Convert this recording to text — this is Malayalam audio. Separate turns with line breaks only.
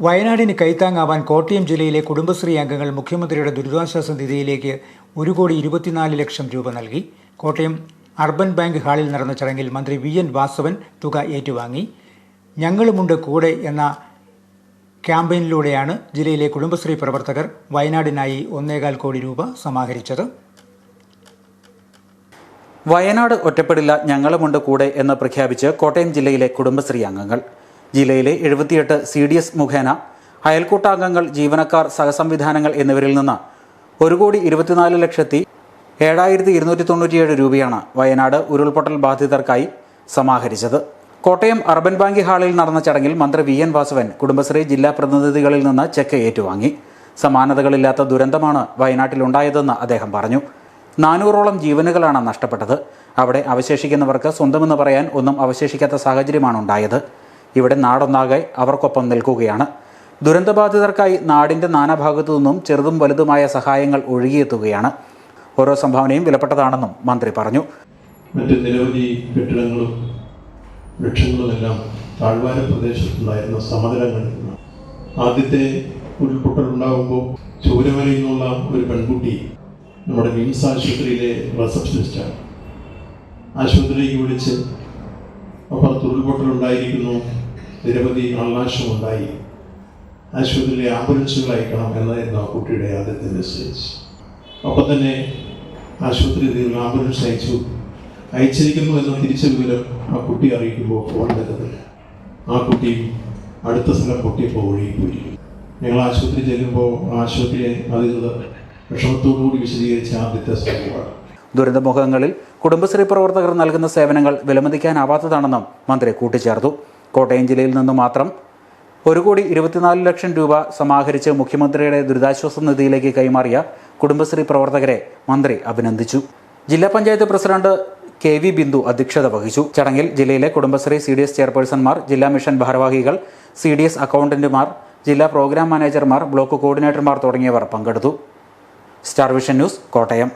വയനാടിന് കൈത്താങ്ങാവാൻ കോട്ടയം ജില്ലയിലെ കുടുംബശ്രീ അംഗങ്ങൾ മുഖ്യമന്ത്രിയുടെ ദുരിതാശ്വാസ നിധിയിലേക്ക് ഒരു കോടി ഇരുപത്തിനാല് ലക്ഷം രൂപ നൽകി. കോട്ടയം അർബൻ ബാങ്ക് ഹാളിൽ നടന്ന ചടങ്ങിൽ മന്ത്രി വി എൻ വാസവൻ തുക ഏറ്റുവാങ്ങി. ഞങ്ങളുമുണ്ട് കൂടെ എന്ന ക്യാമ്പയിനിലൂടെയാണ് ജില്ലയിലെ കുടുംബശ്രീ പ്രവർത്തകർ വയനാടിനായി ഒന്നേകാൽ കോടി രൂപ സമാഹരിച്ചത്.
വയനാട് ഒറ്റപ്പെടില്ല ഞങ്ങളുമുണ്ട് കൂടെ എന്ന് പ്രഖ്യാപിച്ച് കോട്ടയം ജില്ലയിലെ കുടുംബശ്രീ അംഗങ്ങൾ ജില്ലയിലെ എഴുപത്തിയെട്ട് സി ഡി എസ് മുഖേന അയൽക്കൂട്ടാംഗങ്ങൾ ജീവനക്കാർ സഹസംവിധാനങ്ങൾ എന്നിവരിൽ നിന്ന് ഒരു കോടി ഇരുപത്തിനാല് ലക്ഷത്തി ഏഴായിരത്തി ഇരുന്നൂറ്റി തൊണ്ണൂറ്റിയേഴ് രൂപയാണ് വയനാട് ഉരുൾപൊട്ടൽ ബാധിതർക്കായി സമാഹരിച്ചത്. കോട്ടയം അർബൻ ബാങ്ക് ഹാളിൽ നടന്ന ചടങ്ങിൽ മന്ത്രി വി എൻ വാസവൻ കുടുംബശ്രീ ജില്ലാ പ്രതിനിധികളിൽ നിന്ന് ചെക്ക് ഏറ്റുവാങ്ങി. സമാനതകളില്ലാത്ത ദുരന്തമാണ് വയനാട്ടിലുണ്ടായതെന്ന് അദ്ദേഹം പറഞ്ഞു. നാനൂറോളം ജീവനുകളാണ് നഷ്ടപ്പെട്ടത്. അവിടെ അവശേഷിക്കുന്നവർക്ക് സ്വന്തമെന്ന് പറയാൻ ഒന്നും അവശേഷിക്കാത്ത സാഹചര്യമാണ് ഉണ്ടായത്. ഇവിടെ നാടൊന്നാകെ അവർക്കൊപ്പം നിൽക്കുകയാണ്. ദുരന്തബാധിതർക്കായി നാടിന്റെ നാനാഭാഗത്തു നിന്നും ചെറുതും വലുതുമായ സഹായങ്ങൾ ഒഴുകിയെത്തുകയാണ്. ഓരോ സംഭാവനയും വിലപ്പെട്ടതാണെന്നും മന്ത്രി പറഞ്ഞു.
മറ്റ് നിരവധി കെട്ടിടങ്ങളും വൃക്ഷങ്ങളുമെല്ലാം താഴ്വാര പ്രദേശത്തുണ്ടായിരുന്ന സമതലങ്ങളിൽ ആദ്യത്തെ ഉരുൾപൊട്ടലുണ്ടാകുമ്പോൾ ചൂരമലയിൽ നിന്നുള്ള ഒരു പെൺകുട്ടി നമ്മുടെ മിംസ് ആശുപത്രിയിലെ റിസപ്ഷനിസ്റ്റാണ്. ആശുപത്രിയിലേക്ക് വിളിച്ച് അപ്പുറത്ത് ഉരുൾപൊട്ടലുണ്ടായിരിക്കുന്നു. നിരവധി ആൾനാശമുണ്ടായി ആശുപത്രിയിലെ ആംബുലൻസുകൾ എന്നായിരുന്നു ആ കുട്ടിയുടെ ആദ്യത്തെ മെസ്സേജ്. അപ്പം തന്നെ ആശുപത്രിയിൽ നിന്ന് ആംബുലൻസ് അയച്ചു. അയച്ചിരിക്കുന്നു എന്ന തിരിച്ച വിവരം ആ കുട്ടി അറിയിക്കുമ്പോൾ ഫോൺ വരുന്നില്ല ആ കുട്ടി അടുത്ത സ്ഥലം പൊട്ടിയപ്പോൾ ഒഴുകി പോയി. ഞങ്ങൾ ആശുപത്രി ചെല്ലുമ്പോൾ ആശുപത്രിയെ അധികൃതർ വിഷമത്തോടുകൂടി വിശദീകരിച്ച ആദ്യത്തെ സംഭവമാണ്.
ദുരന്തമുഖങ്ങളിൽ കുടുംബശ്രീ പ്രവർത്തകർ നൽകുന്ന സേവനങ്ങൾ വിലമതിക്കാനാവാത്തതാണെന്നും മന്ത്രി കൂട്ടിച്ചേർത്തു. കോട്ടയം ജില്ലയിൽ നിന്ന് മാത്രം ഒരു കോടി ഇരുപത്തിനാല് ലക്ഷം രൂപ സമാഹരിച്ച് മുഖ്യമന്ത്രിയുടെ ദുരിതാശ്വാസ നിധിയിലേക്ക് കൈമാറിയ കുടുംബശ്രീ പ്രവർത്തകരെ മന്ത്രി അഭിനന്ദിച്ചു. ജില്ലാ panchayat president K V Bindu അധ്യക്ഷത വഹിച്ചു. ചടങ്ങിൽ ജില്ലയിലെ കുടുംബശ്രീ സി ഡി എസ് ചെയർപേഴ്സൺമാർ ജില്ലാ മിഷൻ ഭാരവാഹികൾ സി ഡി എസ് അക്കൗണ്ടന്റുമാർ ജില്ലാ പ്രോഗ്രാം മാനേജർമാർ ബ്ലോക്ക് കോർഡിനേറ്റർമാർ തുടങ്ങിയവർ പങ്കെടുത്തു. Star vision news Kottayam.